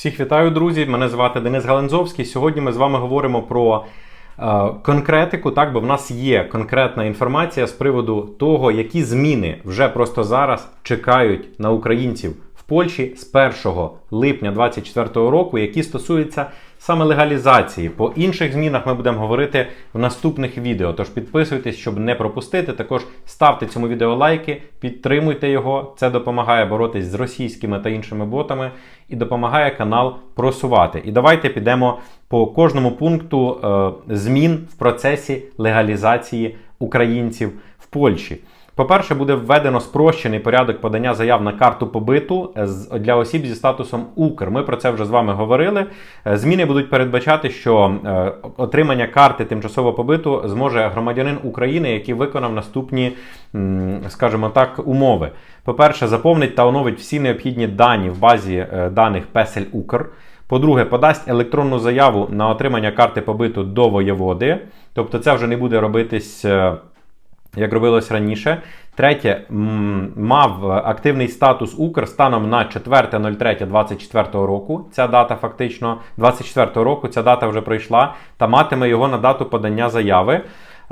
Всіх вітаю, друзі! Мене звати Денис Галензовський. Сьогодні ми з вами говоримо про е, конкретику, так, бо в нас є конкретна інформація з приводу того, які зміни вже просто зараз чекають на українців Польщі з 1 липня 2024 року, які стосуються саме легалізації. По інших змінах ми будемо говорити в наступних відео. Тож підписуйтесь, щоб не пропустити. Також ставте цьому відео лайки, підтримуйте його. Це допомагає боротись з російськими та іншими ботами і допомагає канал просувати. І давайте підемо по кожному пункту е, змін в процесі легалізації українців в Польщі. По-перше, буде введено спрощений порядок подання заяв на карту побиту для осіб зі статусом Укр. Ми про це вже з вами говорили. Е, Зміни будуть передбачати, що е, отримання карти тимчасового побиту зможе громадянин України, який виконав наступні, скажімо так, умови. По-перше, заповнить та оновить всі необхідні дані в базі е, даних Песель Укр. По-друге, подасть електронну заяву на отримання карти побиту до воєводи. Тобто це вже не буде робитись. Як робилось раніше. Третє, мав активний статус Укр станом на 4.03.24 року. Ця дата фактично 24 року, ця дата вже пройшла, та матиме його на дату подання заяви.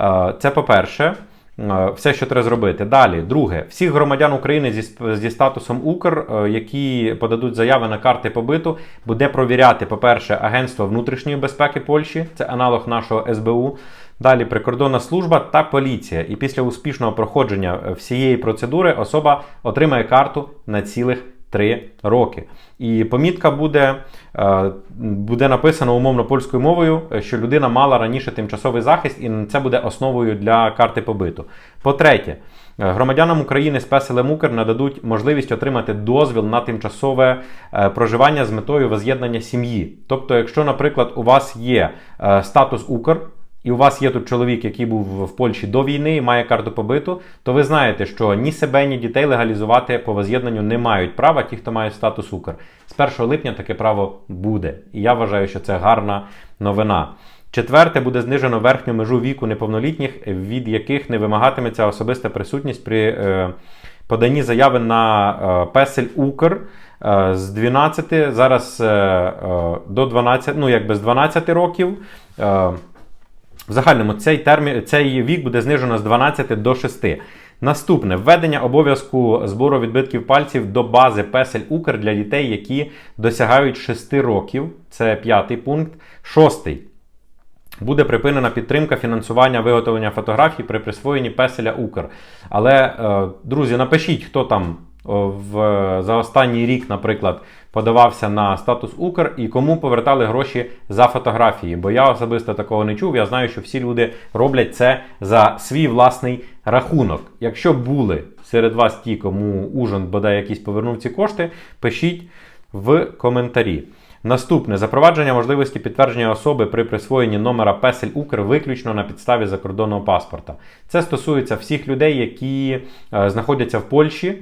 Е, Це по-перше. Е, Все, що треба зробити. Далі, друге, всіх громадян України зі, зі статусом Укр, е, які подадуть заяви на карти побиту, буде провіряти, по-перше, Агентство внутрішньої безпеки Польщі, це аналог нашого СБУ. Далі прикордонна служба та поліція. І після успішного проходження е, всієї процедури особа отримає карту на цілих 3 роки. І помітка буде, е, буде написано умовно польською мовою, е, що людина мала раніше тимчасовий захист, і це буде основою для карти побиту. По-третє, громадянам України з песелем Укр нададуть можливість отримати дозвіл на тимчасове проживання з метою воз'єднання сім'ї. Тобто, якщо, наприклад, у вас є статус Укр, і у вас є тут чоловік, який був в Польщі до війни і має карту побиту, то ви знаєте, що ні себе, ні дітей легалізувати по воз'єднанню не мають права ті, хто має статус Укр. З 1 липня таке право буде. І я вважаю, що це гарна новина. Четверте, буде знижено верхню межу віку неповнолітніх, від яких не вимагатиметься особиста присутність при е, поданні заяви на е, песель Укр. е, З 12 зараз е, е, до 12, ну якби з 12 років. В загальному цей термін, цей вік буде знижено з 12 до 6. Наступне введення обов'язку збору відбитків пальців до бази Песель Укр для дітей, які досягають 6 років. Це п'ятий пункт. Шостий. Буде припинена підтримка фінансування виготовлення фотографій при присвоєнні песеля Укр. Але, е, друзі, напишіть, хто там в, за останній рік, наприклад, подавався на статус Укр і кому повертали гроші за фотографії. Бо я особисто такого не чув. Я знаю, що всі люди роблять це за свій власний рахунок. Якщо були серед вас ті, кому ужин бодай якийсь повернув ці кошти, пишіть в коментарі. Наступне запровадження можливості підтвердження особи при присвоєнні номера Песель Укр виключно на підставі закордонного паспорта. Це стосується всіх людей, які е, знаходяться в Польщі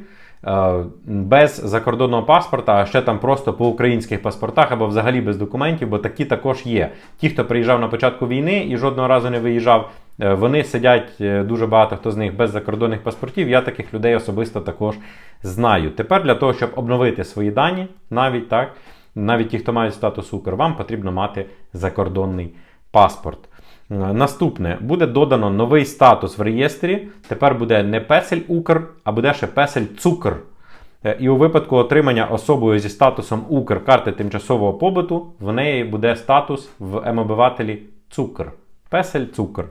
без закордонного паспорта, а ще там просто по українських паспортах або взагалі без документів, бо такі також є. Ті, хто приїжджав на початку війни і жодного разу не виїжджав, е, вони сидять е, дуже багато хто з них без закордонних паспортів. Я таких людей особисто також знаю. Тепер для того, щоб обновити свої дані, навіть так, навіть ті, хто мають статус Укр, вам потрібно мати закордонний паспорт. Е, Наступне буде додано новий статус в реєстрі. Тепер буде не песель Укр, а буде ще песель Цукр. Е, І у випадку отримання особою зі статусом Укр карти тимчасового побуту, в неї буде статус в М-обивателі Цукр. Песель Цукр.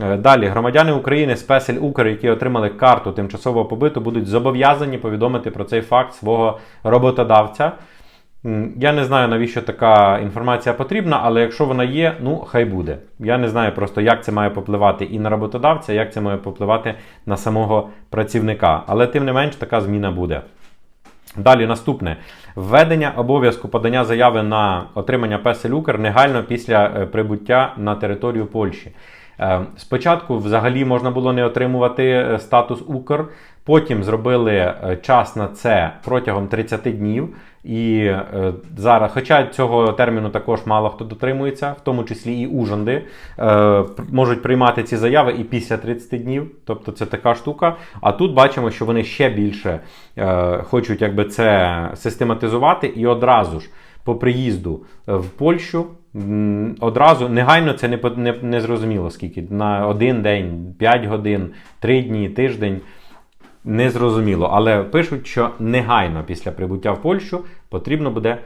Е, Далі, громадяни України з Песель Укр, які отримали карту тимчасового побиту, будуть зобов'язані повідомити про цей факт свого роботодавця. Я не знаю, навіщо така інформація потрібна, але якщо вона є, ну хай буде. Я не знаю просто, як це має попливати і на роботодавця, як це має попливати на самого працівника. Але тим не менш, така зміна буде. Далі наступне введення обов'язку подання заяви на отримання песель Укр негайно після е, прибуття на територію Польщі. Е, Спочатку взагалі можна було не отримувати е, статус Укр, потім зробили час на це протягом 30 днів. І е, зараз, хоча цього терміну також мало хто дотримується, в тому числі і ужанди, е, можуть приймати ці заяви і після 30 днів. Тобто це така штука. А тут бачимо, що вони ще більше е, хочуть якби це систематизувати і одразу ж по приїзду е, в Польщу одразу негайно це не, не, не зрозуміло скільки. На один день, 5 годин, 3 дні, тиждень. Не зрозуміло, але пишуть, що негайно після прибуття в Польщу потрібно буде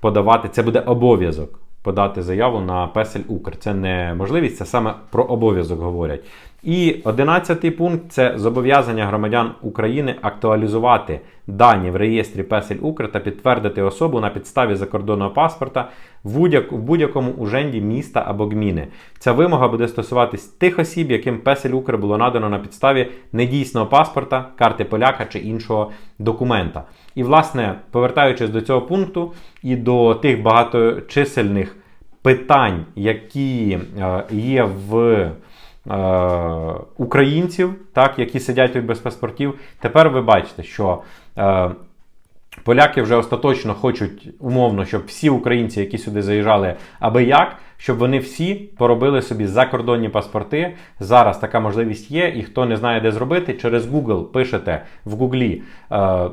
подавати, це буде обов'язок подати заяву на Песель Укр. Це не можливість, це саме про обов'язок говорять. І одинадцятий пункт це зобов'язання громадян України актуалізувати дані в реєстрі Песель Укр та підтвердити особу на підставі закордонного паспорта в будь-як- в будь-якому уженді міста або гміни. Ця вимога буде стосуватись тих осіб, яким Песель Укр було надано на підставі недійсного паспорта, карти поляка чи іншого документа. І, власне, повертаючись до цього пункту і до тих багаточисельних питань, які е, є в українців, так, які сидять тут без паспортів, тепер ви бачите, що е, Поляки вже остаточно хочуть умовно, щоб всі українці, які сюди заїжджали, аби як, щоб вони всі поробили собі закордонні паспорти. Зараз така можливість є, і хто не знає, де зробити, через Google пишете в Гуглі. Е,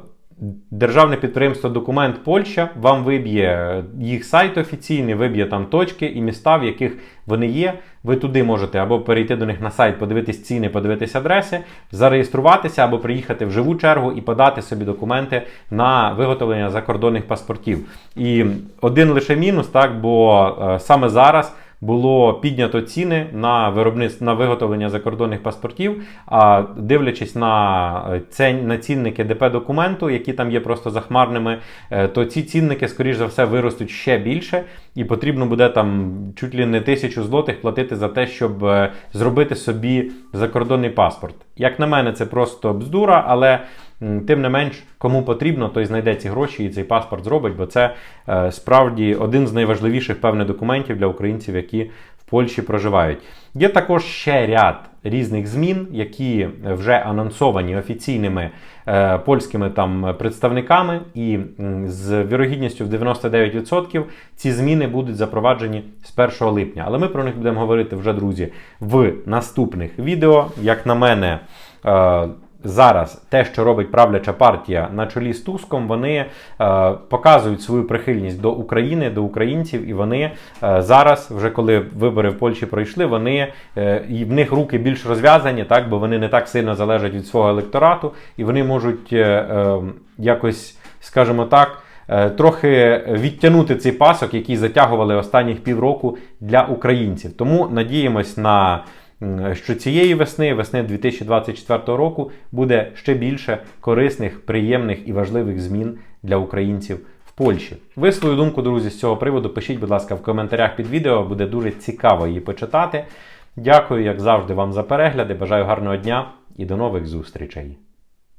Державне підприємство Документ Польща вам виб'є їх сайт офіційний, виб'є там точки і міста, в яких вони є. Ви туди можете або перейти до них на сайт, подивитись ціни, подивитись адреси, зареєструватися або приїхати в живу чергу і подати собі документи на виготовлення закордонних паспортів. І один лише мінус, так, бо е, саме зараз. Було піднято ціни на виробництво на виготовлення закордонних паспортів. А дивлячись на е, на цінники ДП документу, які там є просто захмарними, е, то ці цінники, скоріш за все, виростуть ще більше, і потрібно буде там чуть ли не тисячу злотих платити за те, щоб е, зробити собі закордонний паспорт. Як на мене, це просто бздура, але. Тим не менш, кому потрібно, той знайде ці гроші і цей паспорт зробить, бо це е, справді один з найважливіших певних документів для українців, які в Польщі проживають. Є також ще ряд різних змін, які вже анонсовані офіційними е, польськими там представниками, і з вірогідністю в 99% ці зміни будуть запроваджені з 1 липня. Але ми про них будемо говорити вже, друзі, в наступних відео. Як на мене. Е, Зараз те, що робить правляча партія на чолі з Туском, вони е, показують свою прихильність до України, до українців, і вони е, зараз, вже коли вибори в Польщі пройшли, вони е, і в них руки більш розв'язані, так бо вони не так сильно залежать від свого електорату, і вони можуть е, е, якось, скажімо так. е, Трохи відтягнути цей пасок, який затягували останніх півроку для українців. Тому надіємось на що цієї весни, весни 2024 року, буде ще більше корисних, приємних і важливих змін для українців Польщі. Ви свою думку, друзі, з цього приводу пишіть, будь ласка, в коментарях під відео. Буде дуже цікаво її почитати. Дякую, як завжди, вам за перегляди. Бажаю гарного дня і до нових зустрічей.